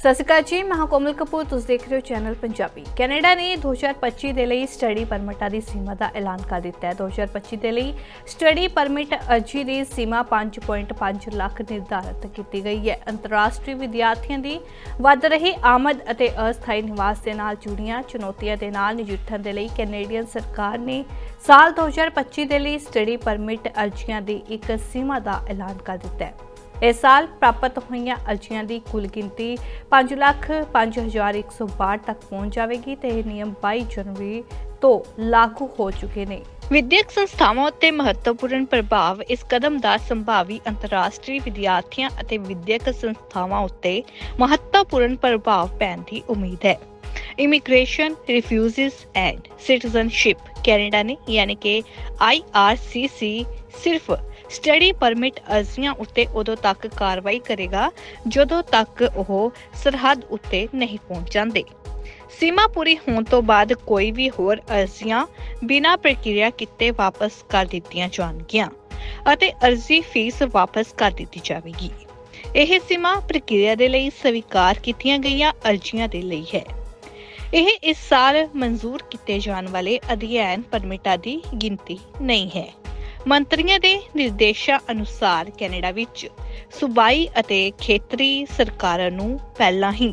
ਸਤਿ ਸ਼੍ਰੀ ਅਕਾਲ ਜੀ, ਮੈਂ ਕੋਮਲ ਕਪੂਰ, ਤੁਸੀਂ ਦੇਖ ਰਹੇ ਹੋ ਚੈਨਲ ਪੰਜਾਬੀ। ਕੈਨੇਡਾ ਨੇ 2025 ਦੇ ਲਈ ਸਟੱਡੀ ਪਰਮਿਟਾਂ ਦੀ ਸੀਮਾ ਦਾ ਐਲਾਨ ਕਰ ਦਿੱਤਾ ਹੈ। 2025 ਦੇ ਲਈ ਸਟੱਡੀ ਪਰਮਿਟ ਅਰਜੀ ਦੀ ਸੀਮਾ 5.5 ਲੱਖ ਨਿਰਧਾਰਤ ਕੀਤੀ ਗਈ ਹੈ। ਅੰਤਰਰਾਸ਼ਟਰੀ ਵਿਦਿਆਰਥੀਆਂ ਦੀ ਵੱਧ ਰਹੀ ਆਮਦ ਅਤੇ ਅਸਥਾਈ ਨਿਵਾਸ ਦੇ ਨਾਲ ਜੁੜੀਆਂ ਚੁਣੌਤੀਆਂ ਦੇ ਨਾਲ ਨਜਿੱਠਣ ਦੇ ਲਈ ਕੈਨੇਡੀਅਨ ਸਰਕਾਰ ਨੇ ਸਾਲ 2025 ਦੇ ਲਈ ਸਟੱਡੀ ਪਰਮਿਟ ਅਰਜ਼ੀਆਂ ਦੀ ਇੱਕ ਸੀਮਾ ਦਾ ਐਲਾਨ ਕਰ ਦਿੱਤਾ ਹੈ। ਇਸ ਸਾਲ ਪ੍ਰਾਪਤ ਹੋਈਆਂ ਅਰਜ਼ੀਆਂ ਦੀ ਕੁੱਲ ਗਿਣਤੀ 5,5162 ਤੱਕ ਪਹੁੰਚ ਜਾਵੇਗੀ ਤੇ ਇਹ ਨਿਯਮ 22 ਜਨਵਰੀ ਤੋਂ ਲਾਗੂ ਹੋ ਚੁੱਕੇ ਨੇ। ਵਿਦਿਅਕ ਸੰਸਥਾਵਾਂ ਉੱਤੇ ਮਹੱਤਵਪੂਰਨ ਪ੍ਰਭਾਵ ਇਸ ਕਦਮ ਦਾ ਸੰਭਾਵੀ ਅੰਤਰਰਾਸ਼ਟਰੀ ਵਿਦਿਆਰਥੀਆਂ ਅਤੇ ਵਿਦਿਅਕ ਸੰਸਥਾਵਾਂ ਉੱਤੇ ਮਹੱਤਵਪੂਰਨ ਪ੍ਰਭਾਵ ਪੈਣ ਦੀ ਉਮੀਦ ਹੈ। Immigration refugees and citizenship Canada ਨੇ ਯਾਨੀ ਕਿ IRCC ਸਿਰਫ ਸਟੱਡੀ ਪਰਮਿਟ ਅਰਜ਼ੀਆਂ ਉੱਤੇ ਉਦੋਂ ਤੱਕ ਕਾਰਵਾਈ ਕਰੇਗਾ, ਜਦੋਂ ਤੱਕ ਉਹ ਸਰਹੱਦ ਉੱਤੇ ਨਹੀਂ ਪਹੁੰਚ ਜਾਂਦੇ। ਸੀਮਾ ਪੂਰੀ ਹੋਣ ਤੋਂ ਬਾਅਦ ਕੋਈ ਵੀ ਹੋਰ ਅਰਜ਼ੀਆਂ ਬਿਨਾਂ ਪ੍ਰਕਿਰਿਆ ਕੀਤੇ ਵਾਪਸ ਕਰ ਦਿੱਤੀਆਂ ਜਾਣਗੀਆਂ ਅਤੇ ਅਰਜ਼ੀ ਫੀਸ ਵਾਪਸ ਕਰ ਦਿੱਤੀ ਜਾਵੇਗੀ। ਇਹ ਸੀਮਾ ਪ੍ਰਕਿਰਿਆ ਦੇ ਲਈ ਸਵੀਕਾਰ ਕੀਤੀਆਂ ਗਈਆਂ ਅਰਜ਼ੀਆਂ ਦੇ ਲਈ ਹੈ। ਇਹ ਇਸ ਸਾਲ ਮਨਜ਼ੂਰ ਕੀਤੇ ਜਾਣ ਵਾਲੇ ਅਧਿਐਨ ਪਰਮਿਟਾਂ ਦੀ ਗਿਣਤੀ ਨਹੀਂ ਹੈ। ਮੰਤਰੀਆਂ ਦੇ ਨਿਰਦੇਸ਼ਾਂ ਅਨੁਸਾਰ ਕੈਨੇਡਾ ਵਿੱਚ ਸੂਬਾਈ ਅਤੇ ਖੇਤਰੀ ਸਰਕਾਰਾਂ ਨੂੰ ਪਹਿਲਾਂ ਹੀ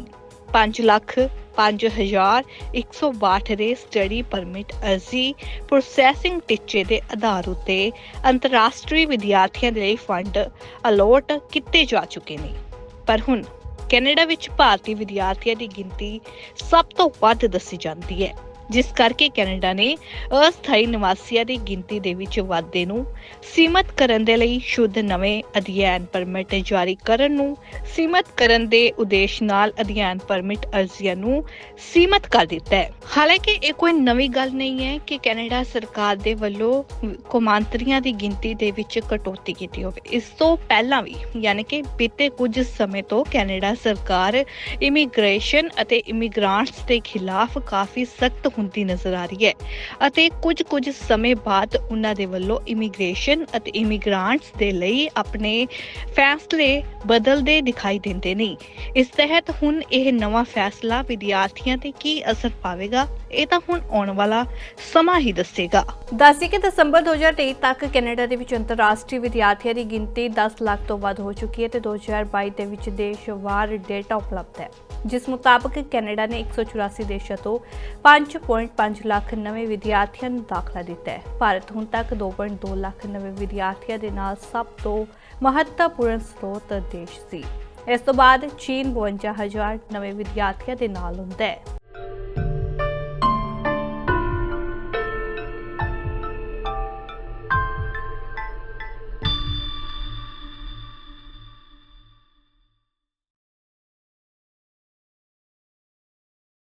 5 ਲੱਖ 5162 ਦੇ ਸਟੱਡੀ ਪਰਮਿਟ ਅਰਜ਼ੀ ਪ੍ਰੋਸੈਸਿੰਗ ਟੀਚੇ ਦੇ ਆਧਾਰ ਉੱਤੇ ਅੰਤਰਰਾਸ਼ਟਰੀ ਵਿਦਿਆਰਥੀਆਂ ਦੇ ਲਈ ਫੰਡ ਅਲੋਟ ਕੀਤੇ ਜਾ ਚੁੱਕੇ ਨੇ। ਪਰ ਹੁਣ ਕੈਨੇਡਾ ਵਿੱਚ ਭਾਰਤੀ ਵਿਦਿਆਰਥੀਆਂ ਦੀ ਗਿਣਤੀ ਸਭ ਤੋਂ ਵੱਧ ਦੱਸੀ ਜਾਂਦੀ ਹੈ। ਜਿਸ ਕਰਕੇ ਕੈਨੇਡਾ ਨੇ ਅਸਥਾਈ ਨਿਵਾਸੀਆਂ ਦੀ ਗਿਣਤੀ ਦੇ ਵਿੱਚ ਵਾਧੇ ਨੂੰ ਸੀਮਤ ਕਰਨ ਦੇ ਲਈ ਸ਼ੁੱਧ ਨਵੇਂ ਅਧਿਐਨ ਪਰਮਿਟ ਜਾਰੀ ਕਰਨ ਨੂੰ ਸੀਮਤ ਕਰਨ ਦੇ ਉਦੇਸ਼ ਨਾਲ ਅਧਿਐਨ ਪਰਮਿਟ ਅਰਜ਼ੀਆਂ ਨੂੰ ਸੀਮਤ ਕਰ ਦਿੱਤਾ ਹੈ। ਹਾਲਾਂਕਿ ਇਹ ਕੋਈ ਨਵੀਂ ਗੱਲ ਨਹੀਂ ਹੈ ਕਿ ਕੈਨੇਡਾ ਸਰਕਾਰ ਦੇ ਵੱਲੋਂ ਕੌਮਾਂਤਰੀਆਂ ਦੀ ਗਿਣਤੀ ਦੇ ਵਿੱਚ ਕਟੌਤੀ ਕੀਤੀ ਹੋਵੇ। ਇਸ ਤੋਂ ਪਹਿਲਾਂ ਵੀ, ਯਾਨੀ ਕਿ ਬੀਤੇ ਕੁਝ ਸਮੇਂ ਤੋਂ ਕੈਨੇਡਾ ਸਰਕਾਰ ਇਮੀਗ੍ਰੇਸ਼ਨ ਅਤੇ ਇਮੀਗ੍ਰਾਂਟਸ ਦੇ ਖਿਲਾਫ ਕਾਫੀ ਸਖਤ ਹੁੰਦੀ ਨਜ਼ਰ ਆ ਰਹੀ ਹੈ ਅਤੇ ਕੁਝ ਕੁਝ ਸਮੇਂ ਬਾਅਦ ਉਹਨਾਂ ਦੇ ਵੱਲੋਂ ਇਮੀਗ੍ਰੇਸ਼ਨ ਅਤੇ ਇਮੀਗ੍ਰਾਂਟਸ ਦੇ ਲਈ ਆਪਣੇ ਫੈਸਲੇ ਬਦਲਦੇ ਦਿਖਾਈ ਦਿੰਦੇ ਨੇ। ਇਸ ਤਹਿਤ ਹੁਣ ਇਹ ਨਵਾਂ ਫੈਸਲਾ ਵਿਦਿਆਰਥੀਆਂ ਤੇ ਕੀ ਅਸਰ ਪਾਵੇਗਾ, ਇਹ ਤਾਂ ਹੁਣ ਆਉਣ ਵਾਲਾ ਸਮਾਂ ਹੀ ਦੱਸੇਗਾ। ਦੱਸੀ ਕਿ ਦਸੰਬਰ 2023 ਤੱਕ ਕੈਨੇਡਾ ਦੇ ਵਿੱਚ ਅੰਤਰਰਾਸ਼ਟਰੀ ਵਿਦਿਆਰਥੀਆਂ ਦੀ ਗਿਣਤੀ 10 ਲੱਖ ਤੋਂ ਵੱਧ ਹੋ ਚੁੱਕੀ ਹੈ ਤੇ 2022 ਦੇ ਵਿੱਚ ਦੇਸ਼ਵਾਰ ਡੇਟਾ ਉਪਲਬਧ ਹੈ। ਜਿਸ ਮੁਤਾਬਕ ਕੈਨੇਡਾ ਨੇ 184 ਦੇਸ਼ਾਂ ਤੋਂ 5.5 ਲੱਖ ਨਵੇਂ ਵਿਦਿਆਰਥੀਆਂ ਨੂੰ ਦਾਖਲਾ ਦਿੱਤਾ ਹੈ। ਭਾਰਤ ਹੁਣ ਤੱਕ 2.2 ਲੱਖ ਨਵੇਂ ਵਿਦਿਆਰਥੀਆਂ ਦੇ ਨਾਲ ਸਭ ਤੋਂ ਮਹੱਤਵਪੂਰਨ ਸਰੋਤ ਦੇਸ਼ ਸੀ। ਇਸ ਤੋਂ ਬਾਅਦ ਚੀਨ 52000 ਨਵੇਂ ਵਿਦਿਆਰਥੀਆਂ ਦੇ ਨਾਲ ਹੁੰਦਾ ਹੈ।